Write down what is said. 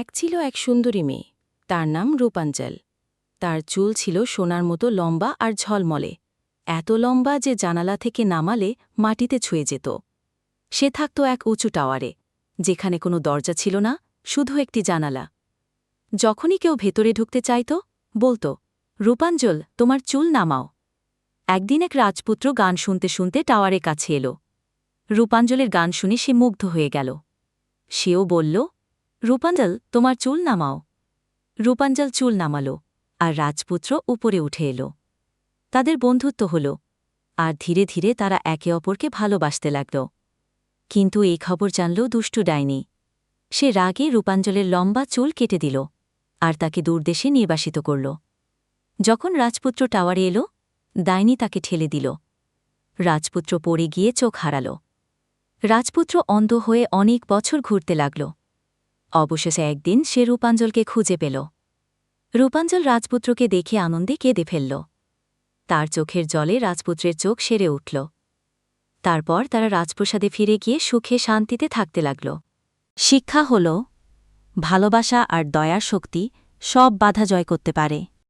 এক ছিল এক সুন্দরী মেয়ে। তার নাম রূপাঞ্চল। তার চুল ছিল সোনার মতো লম্বা আর ঝলমলে। এত লম্বা যে জানালা থেকে নামালে মাটিতে ছুঁয়ে যেত। সে থাকত এক উঁচু টাওয়ারে, যেখানে কোনো দরজা ছিল না, শুধু একটি জানালা। যখনই কেউ ভেতরে ঢুকতে চাইত, বলতো রূপাঞ্জল তোমার চুল নামাও। একদিন এক রাজপুত্র গান শুনতে শুনতে টাওয়ারের কাছে এলো। রূপাঞ্জলের গান শুনে সে মুগ্ধ হয়ে গেল। সেও বলল রূপাঞ্জল, তোমার চুল নামাও। রূপাঞ্জল চুল নামালো, আর রাজপুত্র উপরে উঠে এলো। তাদের বন্ধুত্ব হল, আর ধীরে ধীরে তারা একে অপরকে ভালোবাসতে লাগল। কিন্তু এই খবর জানল দুষ্টু ডাইনি। সে রাগে রূপাঞ্জলের লম্বা চুল কেটে দিল, আর তাকে দূরদেশে নির্বাসিত করল। যখন রাজপুত্র টাওয়ারে এলো, ডাইনি তাকে ঠেলে দিল। রাজপুত্র পড়ে গিয়ে চোখ হারাল। রাজপুত্র অন্ধ হয়ে অনেক বছর ঘুরতে লাগল। অবশেষে একদিন সে রূপাঞ্জলকে খুঁজে পেল। রূপাঞ্জল রাজপুত্রকে দেখে আনন্দে কেঁদে ফেলল। তার চোখের জলে রাজপুত্রের চোখ সেরে উঠল। তারপর তারা রাজপ্রসাদে ফিরে গিয়ে সুখে শান্তিতে থাকতে লাগল। শিক্ষা হল, ভালোবাসা আর দয়ার শক্তি সব বাধা জয় করতে পারে।